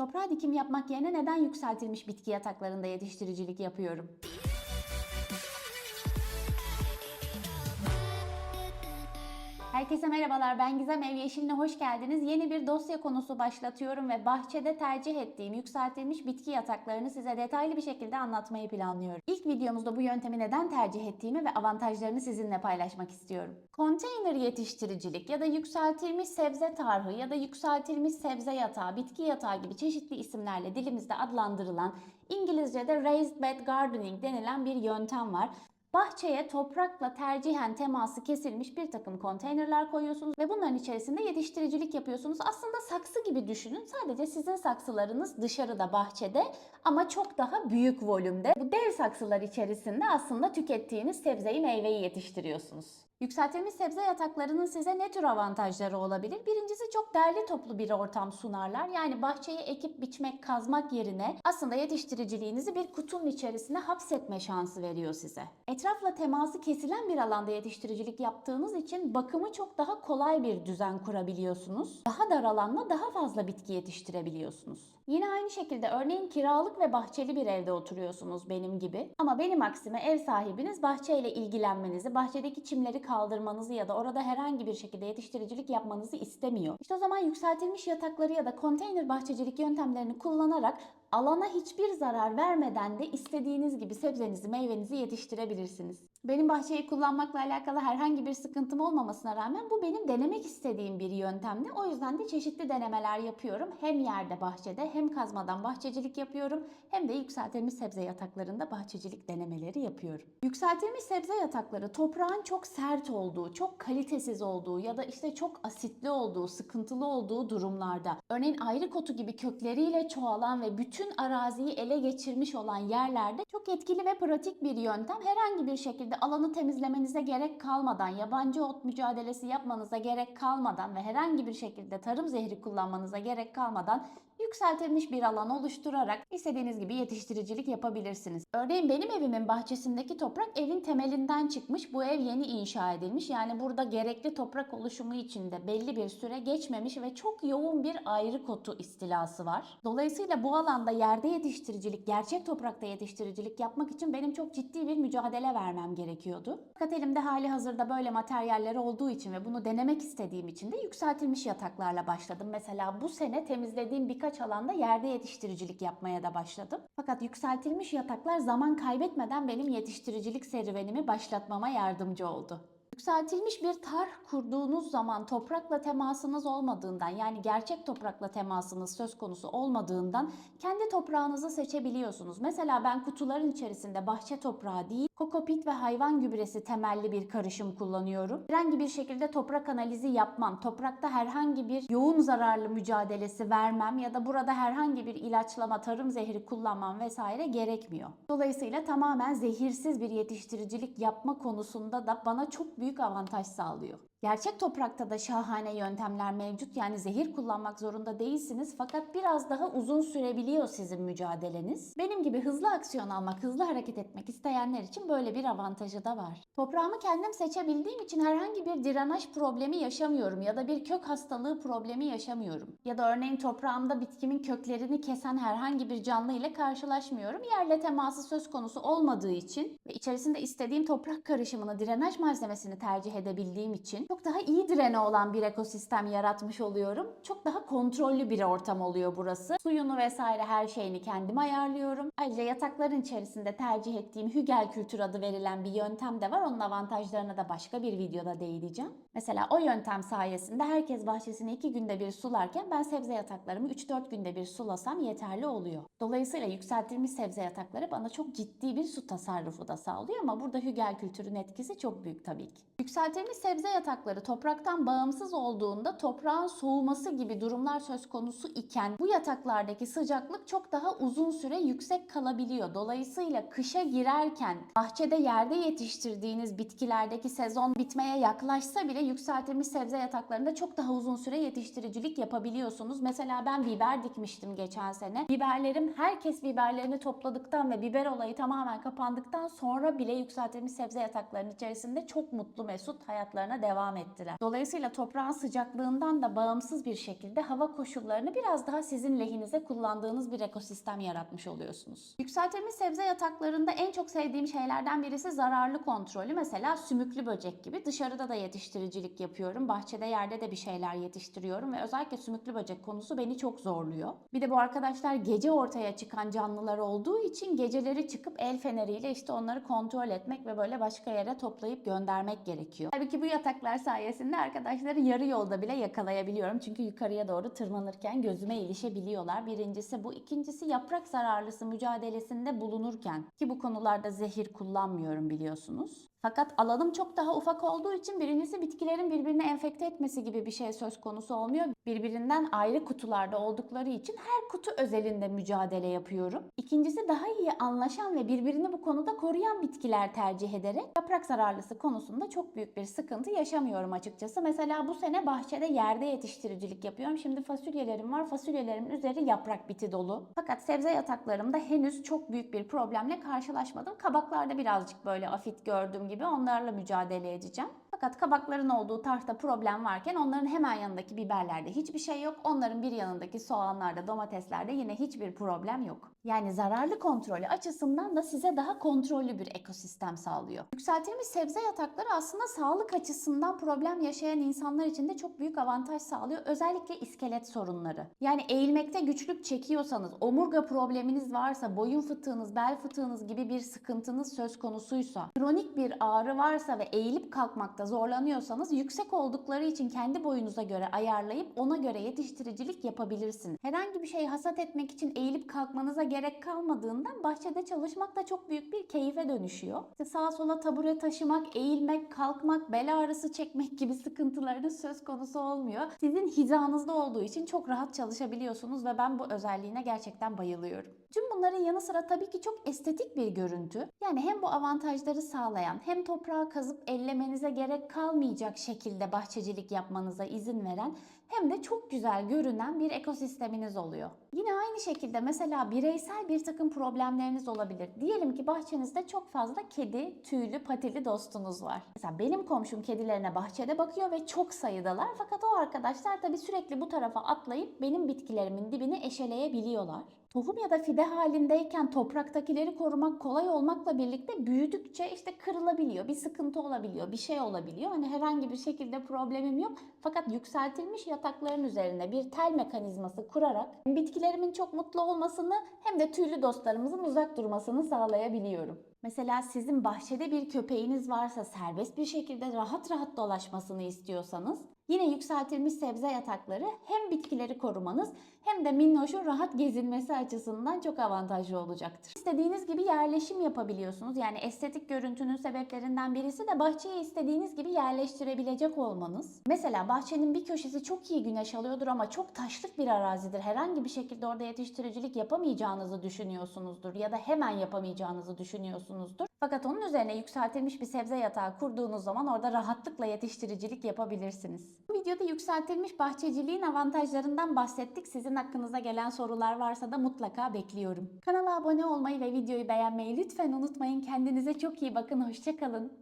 Toprağa dikim yapmak yerine neden yükseltilmiş bitki yataklarında yetiştiricilik yapıyorum? Herkese merhabalar ben Gizem Ev Yeşiline hoş geldiniz. Yeni bir dosya konusu başlatıyorum ve bahçede tercih ettiğim yükseltilmiş bitki yataklarını size detaylı bir şekilde anlatmayı planlıyorum. İlk videomuzda bu yöntemi neden tercih ettiğimi ve avantajlarını sizinle paylaşmak istiyorum. Konteyner yetiştiricilik ya da yükseltilmiş sebze tarhı ya da yükseltilmiş sebze yatağı, bitki yatağı gibi çeşitli isimlerle dilimizde adlandırılan İngilizce'de raised bed gardening denilen bir yöntem var. Bahçeye toprakla tercihen teması kesilmiş bir takım konteynerler koyuyorsunuz ve bunların içerisinde yetiştiricilik yapıyorsunuz. Aslında saksı gibi düşünün. Sadece sizin saksılarınız dışarıda bahçede ama çok daha büyük volümde. Bu dev saksılar içerisinde aslında tükettiğiniz sebzeyi meyveyi yetiştiriyorsunuz. Yükseltilmiş sebze yataklarının size ne tür avantajları olabilir? Birincisi çok derli toplu bir ortam sunarlar. Yani bahçeyi ekip biçmek, kazmak yerine aslında yetiştiriciliğinizi bir kutunun içerisine hapsetme şansı veriyor size. Etrafla teması kesilen bir alanda yetiştiricilik yaptığınız için bakımı çok daha kolay bir düzen kurabiliyorsunuz. Daha dar alanda daha fazla bitki yetiştirebiliyorsunuz. Yine aynı şekilde örneğin kiralık ve bahçeli bir evde oturuyorsunuz benim gibi. Ama benim aksime ev sahibiniz bahçeyle ilgilenmenizi, bahçedeki çimleri kaldırmanızı ya da orada herhangi bir şekilde yetiştiricilik yapmanızı istemiyor. İşte o zaman yükseltilmiş yatakları ya da konteyner bahçecilik yöntemlerini kullanarak alana hiçbir zarar vermeden de istediğiniz gibi sebzenizi, meyvenizi yetiştirebilirsiniz. Benim bahçeyi kullanmakla alakalı herhangi bir sıkıntım olmamasına rağmen bu benim denemek istediğim bir yöntemdi. O yüzden de çeşitli denemeler yapıyorum. Hem yerde bahçede hem kazmadan bahçecilik yapıyorum hem de yükseltilmiş sebze yataklarında bahçecilik denemeleri yapıyorum. Yükseltilmiş sebze yatakları toprağın çok sert olduğu, çok kalitesiz olduğu ya da işte çok asitli olduğu, sıkıntılı olduğu durumlarda örneğin ayrı kotu gibi kökleriyle çoğalan ve bütün araziyi ele geçirmiş olan yerlerde çok etkili ve pratik bir yöntem. Herhangi bir şekilde alanı temizlemenize gerek kalmadan, yabancı ot mücadelesi yapmanıza gerek kalmadan ve herhangi bir şekilde tarım zehri kullanmanıza gerek kalmadan yükseltilmiş bir alan oluşturarak istediğiniz gibi yetiştiricilik yapabilirsiniz. Örneğin benim evimin bahçesindeki toprak evin temelinden çıkmış. Bu ev yeni inşa edilmiş. Yani burada gerekli toprak oluşumu içinde belli bir süre geçmemiş ve çok yoğun bir ayrı kotu istilası var. Dolayısıyla bu alanda yerde yetiştiricilik, gerçek toprakta yetiştiricilik yapmak için benim çok ciddi bir mücadele vermem gerekiyordu. Fakat elimde hali hazırda böyle materyaller olduğu için ve bunu denemek istediğim için de yükseltilmiş yataklarla başladım. Mesela bu sene temizlediğim birkaç alanda yerde yetiştiricilik yapmaya da başladım. Fakat yükseltilmiş yataklar zaman kaybetmeden benim yetiştiricilik serüvenimi başlatmama yardımcı oldu. Yükseltilmiş bir tarh kurduğunuz zaman toprakla temasınız olmadığından yani gerçek toprakla temasınız söz konusu olmadığından kendi toprağınızı seçebiliyorsunuz. Mesela ben kutuların içerisinde bahçe toprağı değil, kokopit ve hayvan gübresi temelli bir karışım kullanıyorum. Herhangi bir şekilde toprak analizi yapmam, toprakta herhangi bir yoğun zararlı mücadelesi vermem ya da burada herhangi bir ilaçlama, tarım zehri kullanmam vesaire gerekmiyor. Dolayısıyla tamamen zehirsiz bir yetiştiricilik yapma konusunda da bana çok büyük avantaj sağlıyor. Gerçek toprakta da şahane yöntemler mevcut. Yani zehir kullanmak zorunda değilsiniz fakat biraz daha uzun sürebiliyor sizin mücadeleniz. Benim gibi hızlı aksiyon almak, hızlı hareket etmek isteyenler için böyle bir avantajı da var. Toprağımı kendim seçebildiğim için herhangi bir direnaj problemi yaşamıyorum ya da bir kök hastalığı problemi yaşamıyorum. Ya da örneğin toprağımda bitkimin köklerini kesen herhangi bir canlı ile karşılaşmıyorum. Yerle teması söz konusu olmadığı için ve içerisinde istediğim toprak karışımını, direnaj malzemesini tercih edebildiğim için çok daha iyi direne olan bir ekosistem yaratmış oluyorum. Çok daha kontrollü bir ortam oluyor burası. Suyunu vesaire her şeyini kendim ayarlıyorum. Ayrıca yatakların içerisinde tercih ettiğim hügel kültür adı verilen bir yöntem de var. Onun avantajlarına da başka bir videoda değineceğim. Mesela o yöntem sayesinde herkes bahçesini 2 günde bir sularken ben sebze yataklarımı 3-4 günde bir sulasam yeterli oluyor. Dolayısıyla yükseltilmiş sebze yatakları bana çok ciddi bir su tasarrufu da sağlıyor ama burada hügel kültürün etkisi çok büyük tabii ki. Yükseltilmiş sebze yatakları topraktan bağımsız olduğunda toprağın soğuması gibi durumlar söz konusu iken bu yataklardaki sıcaklık çok daha uzun süre yüksek kalabiliyor. Dolayısıyla kışa girerken bahçede yerde yetiştirdiğiniz bitkilerdeki sezon bitmeye yaklaşsa bile ile yükseltilmiş sebze yataklarında çok daha uzun süre yetiştiricilik yapabiliyorsunuz. Mesela ben biber dikmiştim geçen sene. Biberlerim herkes biberlerini topladıktan ve biber olayı tamamen kapandıktan sonra bile yükseltilmiş sebze yataklarının içerisinde çok mutlu mesut hayatlarına devam ettiler. Dolayısıyla toprağın sıcaklığından da bağımsız bir şekilde hava koşullarını biraz daha sizin lehinize kullandığınız bir ekosistem yaratmış oluyorsunuz. Yükseltilmiş sebze yataklarında en çok sevdiğim şeylerden birisi zararlı kontrolü. Mesela sümüklü böcek gibi dışarıda da yetiştiricilik yapıyorum. Bahçede yerde de bir şeyler yetiştiriyorum ve özellikle sümüklü böcek konusu beni çok zorluyor. Bir de bu arkadaşlar gece ortaya çıkan canlılar olduğu için geceleri çıkıp el feneriyle işte onları kontrol etmek ve böyle başka yere toplayıp göndermek gerekiyor. Tabii ki bu yataklar sayesinde arkadaşları yarı yolda bile yakalayabiliyorum. Çünkü yukarıya doğru tırmanırken gözüme ilişebiliyorlar. Birincisi bu. ikincisi yaprak zararlısı mücadelesinde bulunurken ki bu konularda zehir kullanmıyorum biliyorsunuz. Fakat alanım çok daha ufak olduğu için birincisi bitkilerin birbirini enfekte etmesi gibi bir şey söz konusu olmuyor. Birbirinden ayrı kutularda oldukları için her kutu özelinde mücadele yapıyorum. İkincisi daha iyi anlaşan ve birbirini bu konuda koruyan bitkiler tercih ederek yaprak zararlısı konusunda çok büyük bir sıkıntı yaşamıyorum açıkçası. Mesela bu sene bahçede yerde yetiştiricilik yapıyorum. Şimdi fasulyelerim var. Fasulyelerimin üzeri yaprak biti dolu. Fakat sebze yataklarımda henüz çok büyük bir problemle karşılaşmadım. Kabaklarda birazcık böyle afit gördüğüm gibi onlarla mücadele edeceğim. Fakat kabakların olduğu tarhta problem varken onların hemen yanındaki biberlerde hiçbir şey yok. Onların bir yanındaki soğanlarda, domateslerde yine hiçbir problem yok. Yani zararlı kontrolü açısından da size daha kontrollü bir ekosistem sağlıyor. Yükseltilmiş sebze yatakları aslında sağlık açısından problem yaşayan insanlar için de çok büyük avantaj sağlıyor. Özellikle iskelet sorunları. Yani eğilmekte güçlük çekiyorsanız, omurga probleminiz varsa, boyun fıtığınız, bel fıtığınız gibi bir sıkıntınız söz konusuysa, kronik bir ağrı varsa ve eğilip kalkmakta zorlanıyorsanız yüksek oldukları için kendi boyunuza göre ayarlayıp ona göre yetiştiricilik yapabilirsiniz. Herhangi bir şey hasat etmek için eğilip kalkmanıza gerek kalmadığından bahçede çalışmak da çok büyük bir keyfe dönüşüyor. İşte sağa sola tabure taşımak, eğilmek, kalkmak, bel ağrısı çekmek gibi sıkıntılarınız söz konusu olmuyor. Sizin hizanızda olduğu için çok rahat çalışabiliyorsunuz ve ben bu özelliğine gerçekten bayılıyorum. Tüm bunların yanı sıra tabii ki çok estetik bir görüntü. Yani hem bu avantajları sağlayan hem toprağı kazıp ellemenize gerek kalmayacak şekilde bahçecilik yapmanıza izin veren hem de çok güzel görünen bir ekosisteminiz oluyor. Yine aynı şekilde mesela bireysel bir takım problemleriniz olabilir. Diyelim ki bahçenizde çok fazla kedi, tüylü, patili dostunuz var. Mesela benim komşum kedilerine bahçede bakıyor ve çok sayıdalar. Fakat o arkadaşlar tabii sürekli bu tarafa atlayıp benim bitkilerimin dibini eşeleyebiliyorlar. Tohum ya da fide halindeyken topraktakileri korumak kolay olmakla birlikte büyüdükçe işte kırılabiliyor, bir sıkıntı olabiliyor, bir şey olabiliyor. Hani herhangi bir şekilde problemim yok. Fakat yükseltilmiş yatakların üzerine bir tel mekanizması kurarak bitkilerimin çok mutlu olmasını hem de tüylü dostlarımızın uzak durmasını sağlayabiliyorum. Mesela sizin bahçede bir köpeğiniz varsa serbest bir şekilde rahat rahat dolaşmasını istiyorsanız yine yükseltilmiş sebze yatakları hem bitkileri korumanız hem de minnoşun rahat gezinmesi açısından çok avantajlı olacaktır. İstediğiniz gibi yerleşim yapabiliyorsunuz. Yani estetik görüntünün sebeplerinden birisi de bahçeyi istediğiniz gibi yerleştirebilecek olmanız. Mesela bahçenin bir köşesi çok iyi güneş alıyordur ama çok taşlık bir arazidir. Herhangi bir şekilde orada yetiştiricilik yapamayacağınızı düşünüyorsunuzdur ya da hemen yapamayacağınızı düşünüyorsunuzdur. Fakat onun üzerine yükseltilmiş bir sebze yatağı kurduğunuz zaman orada rahatlıkla yetiştiricilik yapabilirsiniz. Bu videoda yükseltilmiş bahçeciliğin avantajlarından bahsettik. Sizin hakkınıza gelen sorular varsa da mutlaka bekliyorum. Kanala abone olmayı ve videoyu beğenmeyi lütfen unutmayın. Kendinize çok iyi bakın. Hoşçakalın.